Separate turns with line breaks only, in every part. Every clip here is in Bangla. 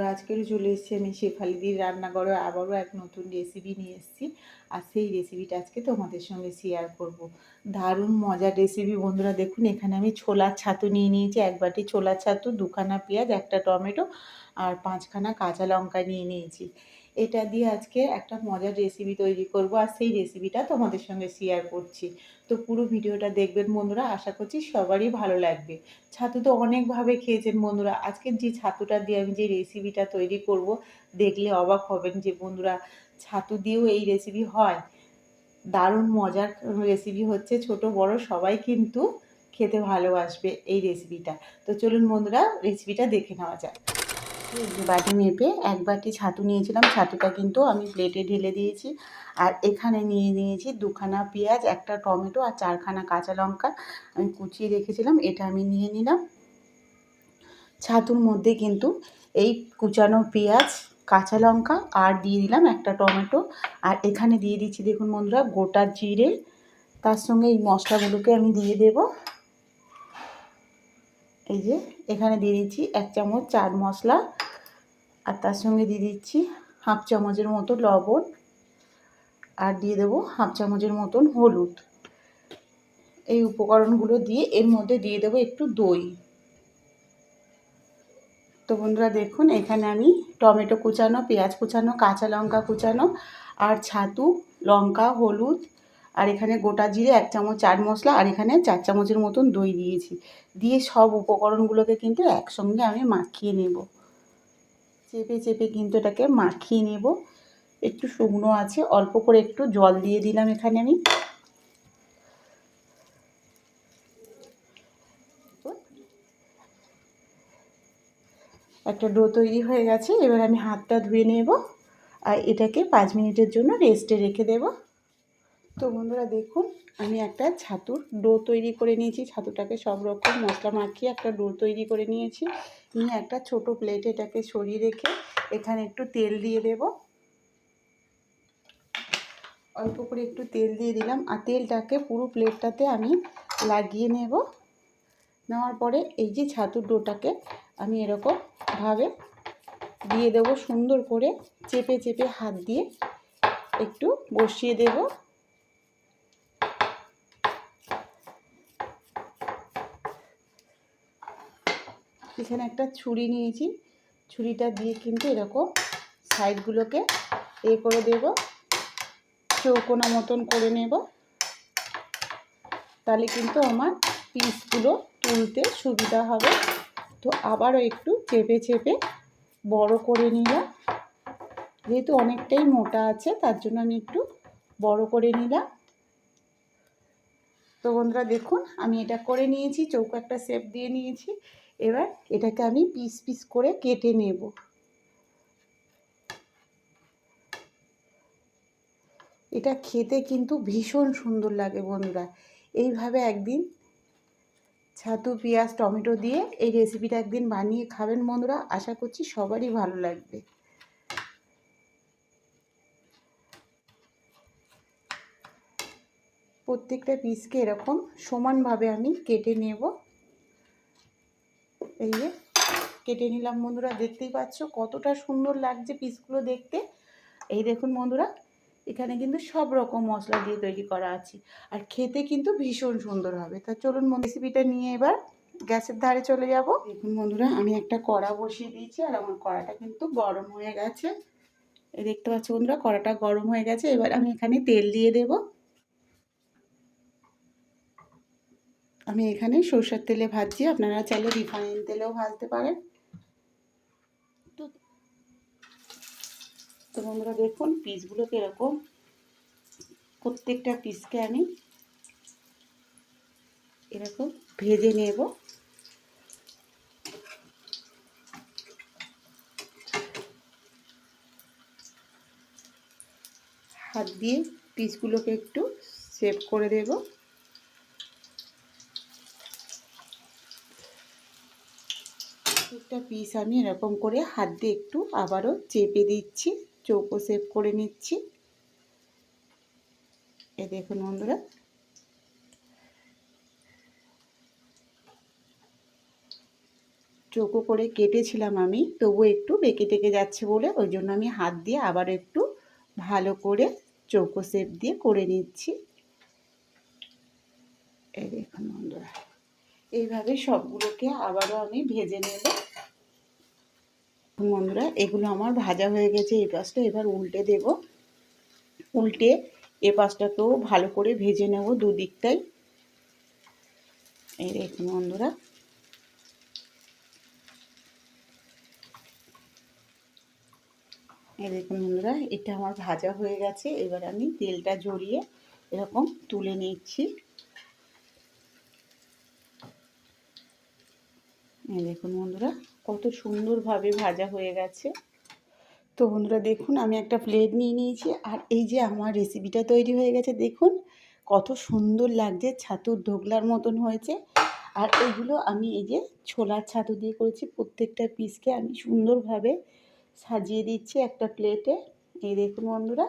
বন্ধুরা আজকেরও চলে এসেছি আমি শেফালিদির রান্নাঘরে। আবারও এক নতুন রেসিপি নিয়ে এসেছি। আর সেই রেসিপিটা আজকে তোমাদের সঙ্গে শেয়ার করব। দারুণ মজার রেসিপি বন্ধুরা, দেখুন, এখানে আমি ছোলার ছাতু নিয়ে নিয়েছি। এক বাটি ছোলার ছাতু, দুখানা পেঁয়াজ, একটা টমেটো আর পাঁচখানা কাঁচা লঙ্কা নিয়ে নিয়েছি। এটা দিয়ে আজকে একটা মজার রেসিপি তৈরি করব আর সেই রেসিপিটা তোমাদের সঙ্গে শেয়ার করছি। তো পুরো ভিডিওটা দেখবেন বন্ধুরা, আশা করছি সবারই ভালো লাগবে। ছাতু তো অনেকভাবে খেয়েছেন বন্ধুরা আজকের যে ছাতুটা দিয়ে আমি যে রেসিপিটা তৈরি করব, দেখলে অবাক হবেন যে বন্ধুরা, ছাতু দিয়েও এই রেসিপি হয়। দারুণ মজার রেসিপি হচ্ছে, ছোট বড় সবাই কিন্তু খেতে ভালোবাসবে এই রেসিপিটা তো চলুন বন্ধুরা রেসিপিটা দেখে নেওয়া যাক। বাটি মেপে এক বাটি ছাতু নিয়েছিলাম। ছাতুটা কিন্তু আমি প্লেটে ঢেলে দিয়েছি। আর এখানে নিয়ে নিয়েছি দুখানা পেঁয়াজ, একটা টমেটো আর চারখানা কাঁচা লঙ্কা আমি কুচিয়ে রেখেছিলাম। এটা আমি নিয়ে নিলাম। ছাতুর মধ্যে কিন্তু এই কুচানো পেঁয়াজ, কাঁচা লঙ্কা আর দিয়ে দিলাম একটা টমেটো। আর এখানে দিয়ে দিচ্ছি দেখুন বন্ধুরা, গোটা জিরে। তার সঙ্গে এই মশলাগুলোকে আমি দিয়ে দেব। এই যে এখানে দিয়ে দিচ্ছি এক চামচ চাট মশলা। আর তার সঙ্গে দিয়ে দিচ্ছি হাফ চামচের মতো লবণ আর দিয়ে দেবো হাফ চামচের মতন হলুদ। এই উপকরণগুলো দিয়ে এর মধ্যে দিয়ে দেবো একটু দই। তো বন্ধুরা দেখুন, এখানে আমি টমেটো কুচানো, পেঁয়াজ কুচানো, কাঁচা লঙ্কা কুচানো আর ছাতু, লঙ্কা, হলুদ আর এখানে গোটা জিরে, এক চামচ চাট মশলা আর এখানে চার চামচের মতন দই দিয়েছি। দিয়ে সব উপকরণগুলোকে কিন্তু একসঙ্গে আমি মাখিয়ে নেব। চেপে চেপে কিন্তু এটাকে মাখিয়ে নেব। একটু শুকনো আছে, অল্প করে একটু জল দিয়ে দিলাম এখানে আমি। একটা ডো তৈরি হয়ে গেছে, এবার আমি হাতটা ধুয়ে নেব আর এটাকে পাঁচ মিনিটের জন্য রেস্টে রেখে দেব। তো বন্ধুরা দেখুন, আমি একটা ছাতুর ডো তৈরি করে নিয়েছি, ছাতুটাকে সব রকম মশলা মাখিয়ে একটা ডো তৈরি করে নিয়েছি। নিয়ে একটা ছোট প্লেট এটাকে সরিয়ে রেখে এখানে একটু তেল দিয়ে দেব। অল্প করে একটু তেল দিয়ে দিলাম আর তেলটাকে পুরো প্লেটটাতে আমি লাগিয়ে নেব। নেওয়ার পরে এই যে ছাতুর ডোটাকে আমি এরকমভাবে দিয়ে দেব সুন্দর করে চেপে চেপে হাত দিয়ে একটু বসিয়ে দেব। এখানে একটা ছুরি নিয়েছি। ছুরিটা দিয়ে কিন্তু এরকম সাইডগুলোকে এ করে দেব। চৌকোনা মতন করে নেব। তাহলে কিন্তু আমার পিসগুলো তুলতে সুবিধা হবে। তো আবারও একটু চেপে চেপে বড় করে নিলাম। যেহেতু অনেকটাই মোটা আছে, তার জন্য আমি একটু বড় করে নিলাম। তো বন্ধুরা দেখুন, আমি এটা করে নিয়েছি, চৌকো একটা শেপ দিয়ে নিয়েছি। এবার এটাকে আমি পিস পিস করে কেটে নেব। এটা খেতে কিন্তু ভীষণ সুন্দর লাগে বন্ধুরা। এইভাবে একদিন ছাতু, পেঁয়াজ, টমেটো দিয়ে এই রেসিপিটা একদিন বানিয়ে খাবেন বন্ধুরা। আশা করছি সবারই ভালো লাগবে। প্রত্যেকটা পিসকে এরকম সমানভাবে আমি কেটে নেব। এই যে কেটে নিলাম বন্ধুরা, দেখতেই পাচ্ছ কতটা সুন্দর লাগছে পিসগুলো দেখতে। এই দেখুন বন্ধুরা, এখানে কিন্তু সব রকম মশলা দিয়ে তৈরি করা আছে আর খেতে কিন্তু ভীষণ সুন্দর হবে। তা চলুন রেসিপিটা নিয়ে এবার গ্যাসের ধারে চলে যাব। দেখুন বন্ধুরা, আমি একটা কড়া বসিয়ে দিয়েছি আর আমার কড়াটা কিন্তু গরম হয়ে গেছে। এই দেখতে পাচ্ছ বন্ধুরা, কড়াটা গরম হয়ে গেছে, এবার আমি এখানে তেল দিয়ে দেব। আমি এখানে সরষের তেলে ভাজছি। আপনারা চাইলে রিফাইন তেলেও ভাজতে পারেন। তো বন্ধুরা দেখুন পিসগুলোকে এরকম প্রত্যেকটা পিসকে আমি এরকম ভেজে নেব। হাত দিয়ে পিসগুলোকে একটু সেভ করে দেব। একটা পিস আমি এরকম করে হাত দিয়ে একটু আবারও চেপে দিচ্ছি, চৌকো সেভ করে নিচ্ছি। এ দেখুন বন্ধুরা। চৌকো করে কেটেছিলাম আমি তবু একটু বেঁকে টেকে যাচ্ছে বলে ওই জন্য আমি হাত দিয়ে আবার একটু ভালো করে চৌকো শেপ দিয়ে করে নিচ্ছি। এই দেখুন বন্ধুরা। এইভাবে সবগুলোকে আবারও আমি ভেজে নেব। বন্ধুরা, এগুলো আমার ভাজা হয়ে গেছে, এই পাশটা এবার উল্টে দেব। উল্টে এ পাশটাকেও ভালো করে ভেজে নেব দুদিকটাই। এই দেখুন বন্ধুরা। এই দেখুন বন্ধুরা, এটা আমার ভাজা হয়ে গেছে। এবার আমি তেলটা জড়িয়ে এরকম তুলে নিচ্ছি। দেখুন বন্ধুরা, কত সুন্দরভাবে ভাজা হয়ে গেছে। তো বন্ধুরা দেখুন, আমি একটা প্লেট নিয়ে নিয়েছি, আর এই যে আমার রেসিপিটা তৈরি হয়ে গেছে, দেখুন কত সুন্দর লাগছে, ছাতুর ঢোকলার মতন হয়েছে। আর এইগুলো আমি এই যে ছোলার ছাতু দিয়ে করেছি, প্রত্যেকটা পিসকে আমি সুন্দরভাবে সাজিয়ে দিচ্ছি একটা প্লেটে এই দেখুন বন্ধুরা,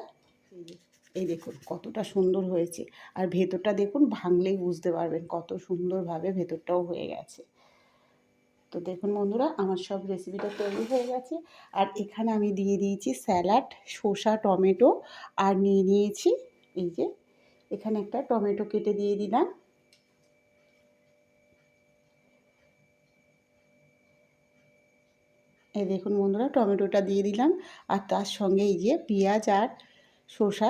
এই দেখুন কতটা সুন্দর হয়েছে। আর ভেতরটা দেখুন ভাঙলেই বুঝতে পারবেন কত সুন্দরভাবে ভেতরটাও হয়ে গেছে। তো দেখুন বন্ধুরা, আমার সব রেসিপিটা তৈরি হয়ে গেছে। আর এখানে আমি দিয়ে দিয়েছি স্যালাড শসা, টমেটো আর নিয়ে নিয়েছি এই যে, এখানে একটা টমেটো কেটে দিয়ে দিলাম। এই দেখুন বন্ধুরা, টমেটোটা দিয়ে দিলাম। আর তার সঙ্গে এই যে পেঁয়াজ আর শসা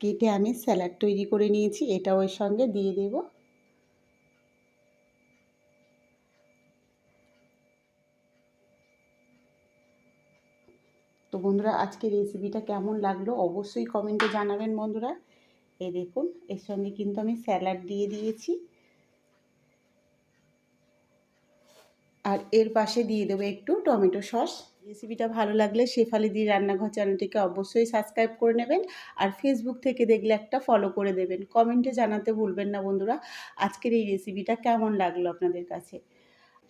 কেটে আমি স্যালাড তৈরি করে নিয়েছি এটা ওই সঙ্গে দিয়ে দেব। বন্ধুরা, আজকের রেসিপিটা কেমন লাগল অবশ্যই কমেন্টে জানাবেন বন্ধুরা। এই দেখুন, এর সঙ্গে কিন্তু আমি স্যালাড দিয়ে দিয়েছি। আর এর পাশে দিয়ে দেবো একটু টমেটো সস। রেসিপিটা ভালো লাগলে শেফালি দি রান্নাঘর চ্যানেলটিকে অবশ্যই সাবস্ক্রাইব করে নেবেন আর ফেসবুক থেকে দেখলে একটা ফলো করে দেবেন। কমেন্টে জানাতে ভুলবেন না বন্ধুরা। আজকের এই রেসিপিটা কেমন লাগল আপনাদের কাছে?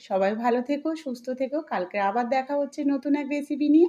সবাই ভালো থেকো, সুস্থ থেকো। কালকে আবার দেখা হচ্ছে নতুন এক রেসিপি নিয়ে।